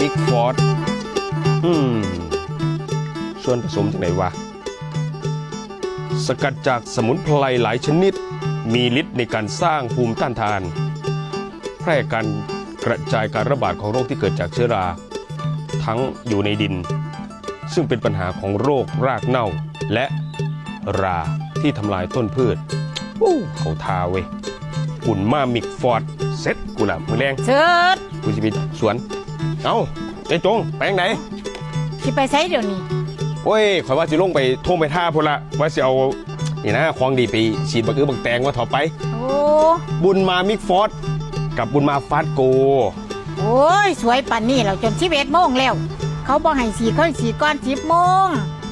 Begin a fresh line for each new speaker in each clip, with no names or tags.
มิกฟอร์ดอืม ส่วนผสมจากไหนวะ สกัดจากสมุนไพรหลายชนิด มีฤทธิ์ในการสร้างภูมิต้านทาน แพร่การกระจายการระบาดของโรคที่เกิดจากเชื้อรา ทั้งอยู่ในดิน ซึ่งเป็นปัญหาของโรครากเน่า และราที่ทำลายต้นพืชอู้เขาทาเว้ยหุ่นมามิกฟอร์ดเซ็ตกูละมือแรง
เชิด
กูจะไปสวน เอ้าไอ้จงไปยังไหน
สิไปไสเดี๋ยวนี้
โอ้ยข่อยว่าสิลงไปท่วงไปท่าพุ่นละว่าสิเอานี่นะของดีไปฉีดบักอื้อบักแตงว่าถอไป
โอ้
บุญมามิกฟอร์ดกับบุญมาฟาดโก
โอ้ย สวยปันนี่เราจนสิบเอ็ดโมงแล้ว เขาบอกให้สีเขาให้สีก่อนสิบโมง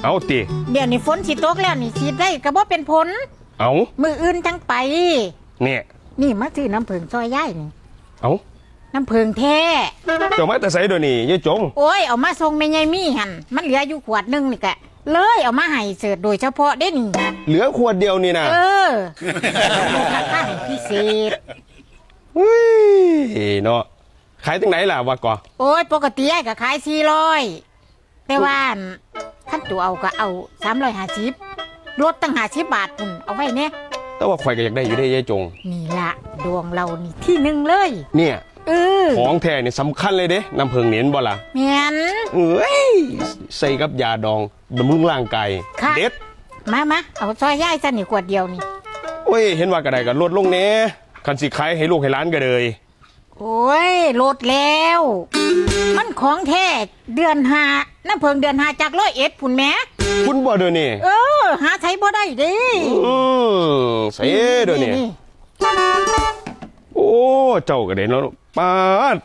เอาติ
เดี๋ยวนี้ฝนสิตกแล้วนี่สีได้ก็บ่เป็นผล
เอา
มืออื่นทั้งไป
เนี่ย
นี่มาซื้อน้ำผึ้งซอยย่ายนี่
เอา
น้ำผึ้งแท้
เจ้ามาแต่ใส่เดี๋ยวนี้ยายจง
โอ้ยเอามาส่งแม่ยายมี่หันมันเหลืออยู่ขวดหนึงนี่กะเลยเอามาให้เสิร์ฟโดยเฉพาะเด้นี่
เหลือขวดเดียวนี่นะ
เออมูลค่าพิเศษ
เฮ้ยเนาะขายตรงไหนล่ะวะก่อ
โอ้ยปกติไอ้ก็ขายสี่ร้อยแต่ว่าขั้นตัวเอาก็เอาสามร้อยห้าสิบลดตั้งห้าสิบบาทพุ่นเอาไว้เนี่ย
แต่ว่าข่อยก็อยากได้อยู่ได้ยายจง
นี่ละดวงเรานี่ที่หนึ่งเลย
เนี่ย
เออ
ของแท้นี่สำคัญเลยเด้น้ำเพิงเหนียนบ่ล่ะ
เมียน
เอ้ยใส่กับยาดองบำรุงร่างกาย
ค่ะ
เด็ด
มามาเอาซอยย่ายซะนี่ขวดเดียวนี่
โอ้ย เห็นว่ากระไดก็ลดลงเน่คันสิขายให้ลูกให้ร้านก็เลย
โอ้ยลดแล้ว มันของแท้เดือนหาน้ำเพิงเดือนหาจากร้อยเอ็ดพุ่นแหม่
คุณบ่เดี๋ยวนี้
เออ หาใช้บ่ได้เดิ
อืมใส่เดี๋ยวนี้โอ้ เจ้าก็ได้เนาะปาด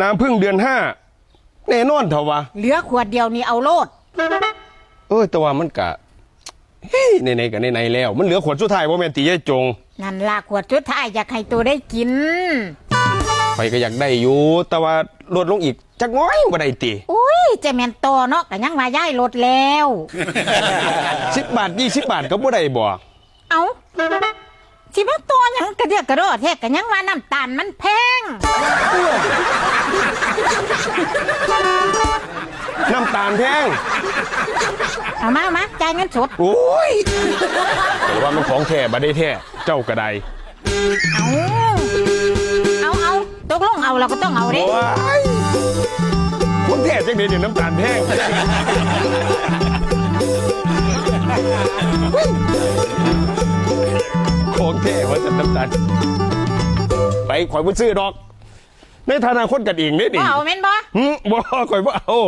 น้ำพึ่งเดือนห้าแน่นอนเถอะวะ
เหลือขวดเดียวนี่เอาโลด
เอ้ยแต่ว่ามันกะเฮ้ยไหนๆกันไหนๆแล้ว มันเหลือขวดสุดท้ายบ่แม่นตียายจง
นั่นล่ะขวดสุดท้ายอยากให้ตัวได้กิน
ไปก็อยากได้อยู่แต่ว่าลดลงอีกจักน้อยบ่ได้ติ
อุ้ยเจะแมนโตเนาะก็ยังว่าย้ายลดแล้ว
10บาท20บาทก็บ่ได้บ่
เอา ระเดียกกระโดดแท้ก็ยังว่าน้ำตาลมันแพง
น้ำตาลแพง
เอามาเอามาจ่ายเงินสด
โอ้ยแต่ว่ามันของแท้บ่ได้แท้เจ้าก็ได้
เอาเอาเอาตกลงเอาเราก็ต้องเอาเด้
ว้ายคนแท้จังได๋เนี่ยน้ำตาลแพงของแท้ ว่าจะน้ำตาลไปข่อยบ่ซื้อดอก ในฐานะคนกันเองเด้ดิ
ว่าเอาแม่นบ่
หึบ่ข่อยบ่เอา